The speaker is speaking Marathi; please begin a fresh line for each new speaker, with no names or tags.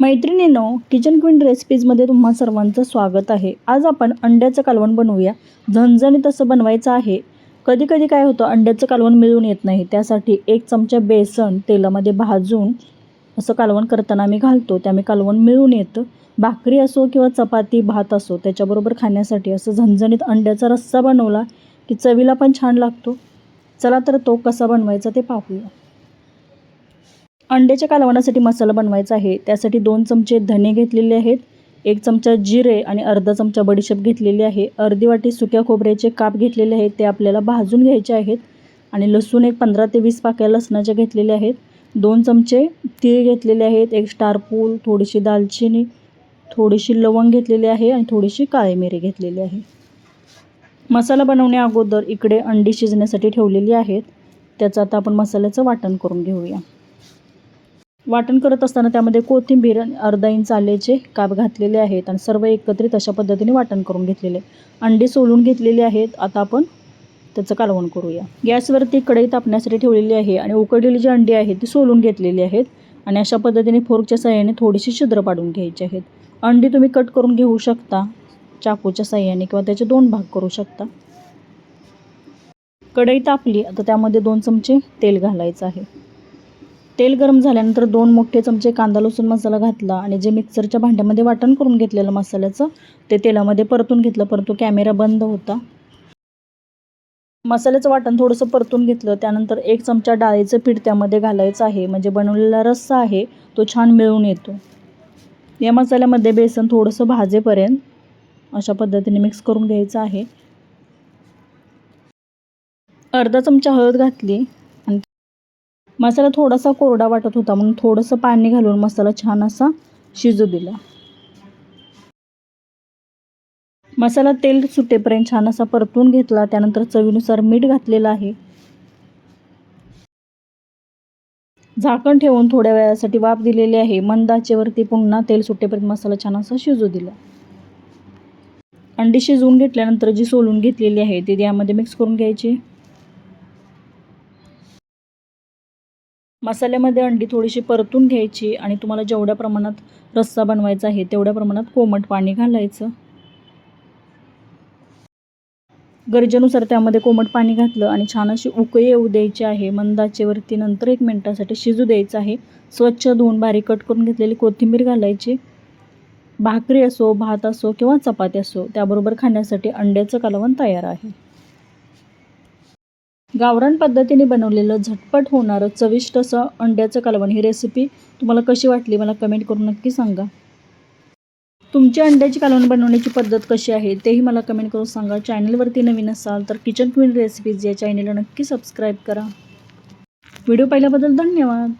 मैत्रिणींनो किचन क्वीन रेसिपीजमध्ये तुम्हा सर्वांचं स्वागत आहे. आज आपण अंड्याचं कालवण बनवूया. झणझणीत असं बनवायचं आहे. कधी कधी काय होतं अंड्याचं कालवण मिळून येत नाही. त्यासाठी एक चमचा बेसन तेलामध्ये भाजून असं कालवण करताना आम्ही घालतो. त्यामुळे कालवण मिळून येतं. भाकरी असो किंवा चपाती भात असो त्याच्याबरोबर खाण्यासाठी असं झणझणीत अंड्याचा रस्सा बनवला की चवीला पण छान लागतो. चला तर तो कसा बनवायचा ते पाहूया. अंड्याच्या कालवणासाठी मसाला बनवायचा आहे. त्यासाठी दोन चमचे धने घेतलेले आहेत. एक चमचा जिरे आणि अर्धा चमचा बडीशेप घेतलेली आहे. अर्धी वाटी सुक्या खोबऱ्याचे काप घेतलेले आहेत. ते आपल्याला भाजून घ्यायचे आहेत. आणि लसूण एक पंधरा ते वीस पाक्या लसणाच्या घेतलेल्या आहेत. दोन चमचे तीळ घेतलेले आहेत. एक स्टारपूल थोडीशी दालचिनी थोडीशी लवंग घेतलेली आहे आणि थोडीशी काळी मिरी घेतलेली आहे. मसाला बनवण्या अगोदर इकडे अंडी शिजण्यासाठी ठेवलेली आहेत. त्याचं आता आपण मसाल्याचं वाटण करून घेऊया. वाटण करत असताना त्यामध्ये कोथिंबीर अर्धा इंच आल्याचे काप घातलेले आहेत आणि सर्व एकत्रित अशा पद्धतीने वाटण करून घेतलेले. अंडी सोलून घेतलेली आहेत. आता आपण त्याचं कालवण करूया. गॅसवरती कढई तापण्यासाठी ठेवलेली आहे आणि उकडलेली जी अंडी आहेत ती सोलून घेतलेली आहेत आणि अशा पद्धतीने फोर्कच्या साह्याने थोडीशी छिद्र पाडून घ्यायची आहेत. अंडी तुम्ही कट करून घेऊ शकता चाकूच्या साह्याने किंवा त्याचे दोन भाग करू शकता. कढई तापली आता त्यामध्ये दोन चमचे तेल घालायचं आहे. तेल गरम झाल्यानंतर दोन मोठे चमचे कांदा लसूण मसाला घातला आणि जे मिक्सरच्या भांड्यामध्ये वाटण करून घेतलेलं मसाल्याचं ते तेलामध्ये परतून घेतलं परंतु कॅमेरा बंद होता. मसाल्याचं वाटण थोडंसं परतून घेतलं त्यानंतर एक चमचा डाळीचं पीठ त्यामध्ये घालायचं आहे. म्हणजे बनवलेला रस्सा आहे तो छान मिळून येतो. या मसाल्यामध्ये बेसन थोडंसं भाजेपर्यंत अशा पद्धतीने मिक्स करून घ्यायचं आहे. अर्धा चमचा हळद घातली. मसाला थोडासा कोरडा वाटत होता म्हणून थोडंसं पाणी घालून मसाला छान असा शिजू दिला. मसाला तेल सुटेपर्यंत छान असा परतून घेतला त्यानंतर चवीनुसार मीठ घातलेलं आहे. झाकण ठेवून थोड्या वेळासाठी वाफ दिलेली आहे. मंद आचेवरती पुन्हा तेल सुटेपर्यंत मसाला छान असा शिजू दिला. अंडी शिजवून घेतल्यानंतर जी सोलून घेतलेली आहे ती यामध्ये मिक्स करून घ्यायची. मसाल्यामध्ये अंडी थोडीशी परतून घ्यायची आणि तुम्हाला जेवढ्या प्रमाणात रस्सा बनवायचा आहे तेवढ्या प्रमाणात कोमट पाणी घालायचं. गरजेनुसार त्यामध्ये कोमट पाणी घातलं आणि छान अशी उकळी येऊ द्यायची आहे. मंदाचेवरती नंतर एक मिनटासाठी शिजू द्यायचं आहे. स्वच्छ धुवून बारीक कट करून घेतलेली कोथिंबीर घालायची. भाकरी असो भात असो किंवा चपाती असो त्याबरोबर खाण्यासाठी अंड्याचं कालवण तयार आहे. गावरान पद्धतीने बनवलेलं झटपट होणारं चविष्ट असं अंड्याचं कालवण ही रेसिपी तुम्हाला कशी वाटली मला कमेंट करून नक्की सांगा. तुमची अंड्याची कालवण बनवण्याची पद्धत कशी आहे तेही मला कमेंट करून सांगा. चॅनलवरती नवीन असाल तर किचन क्वीन रेसिपीज या चॅनलला नक्की सबस्क्राईब करा. व्हिडिओ पाहिल्याबद्दल धन्यवाद.